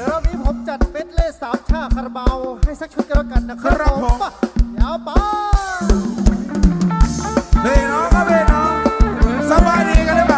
ดี๋ยวรอบนี้ผมจัดเม็ดเล่สามชาคาราบาวให้สักชุดก็แล้วกันนะครับผม ป่ยาวไปเนี่น้องครับพี่น้องสบายดีกันหรือเปล่า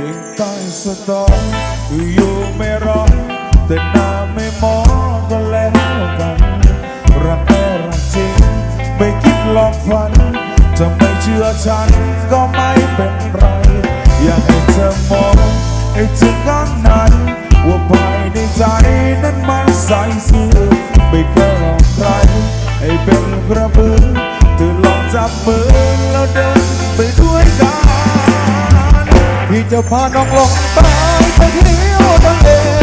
ติดต้อยสตออยู่ไม่รอแต่น้าไม่มองก็แล้วกัน รักแต่รักจริง ไม่คิดลองฝัน จะไม่เชื่อฉันก็ จะพาน้องลงไปไปเที่ยวทะเล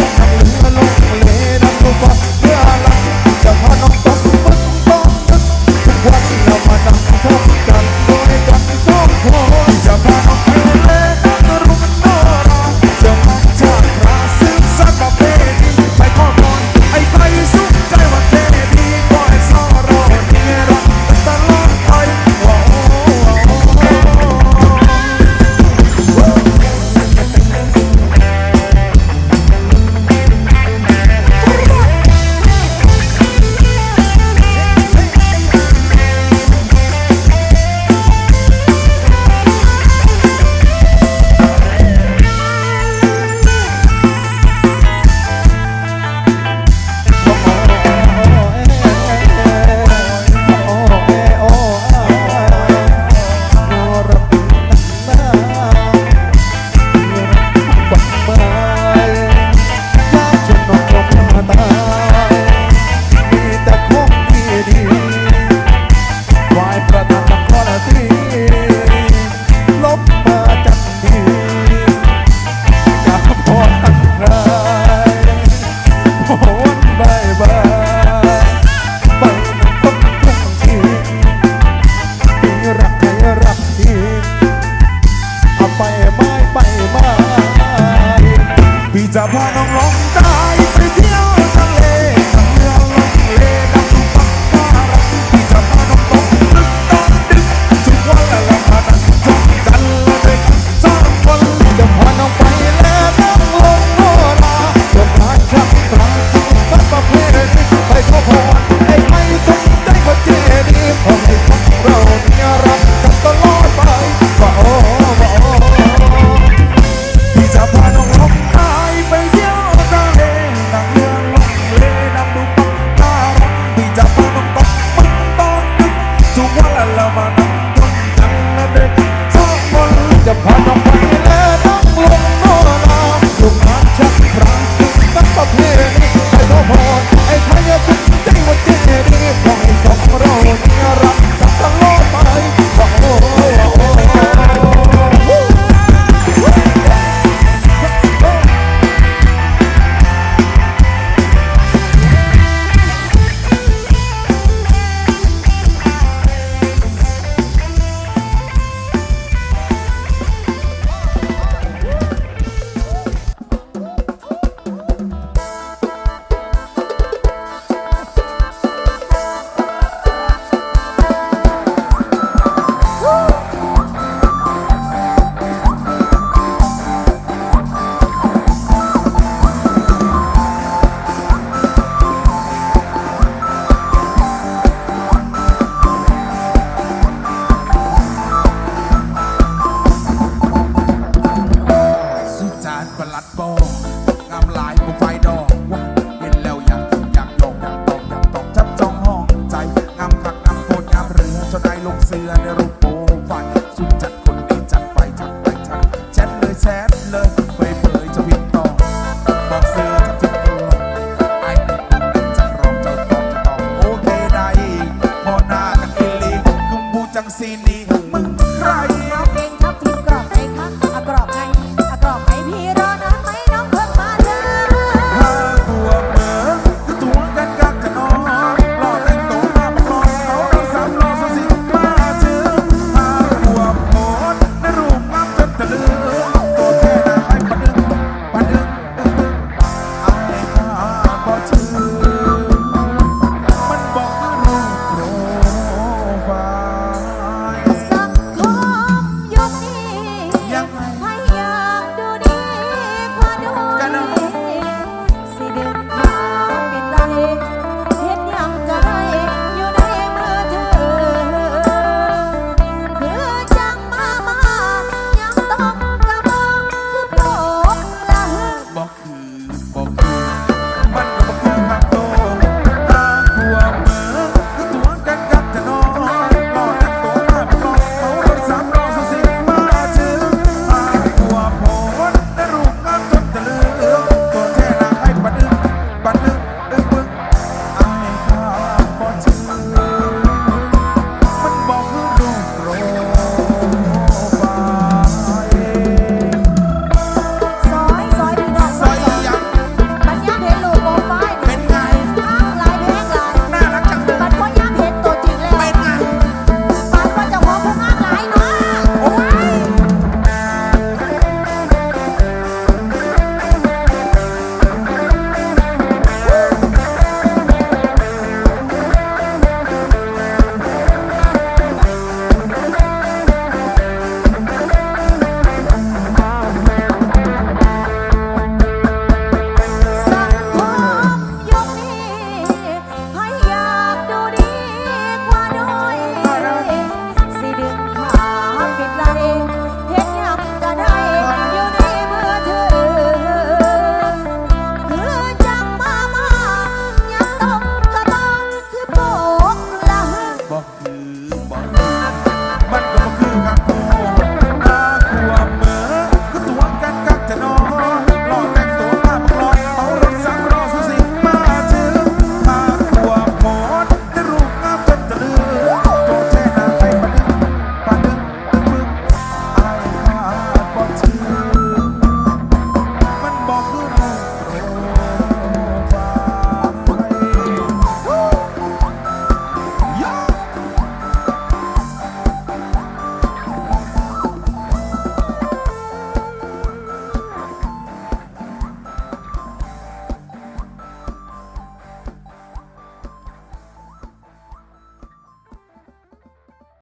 sini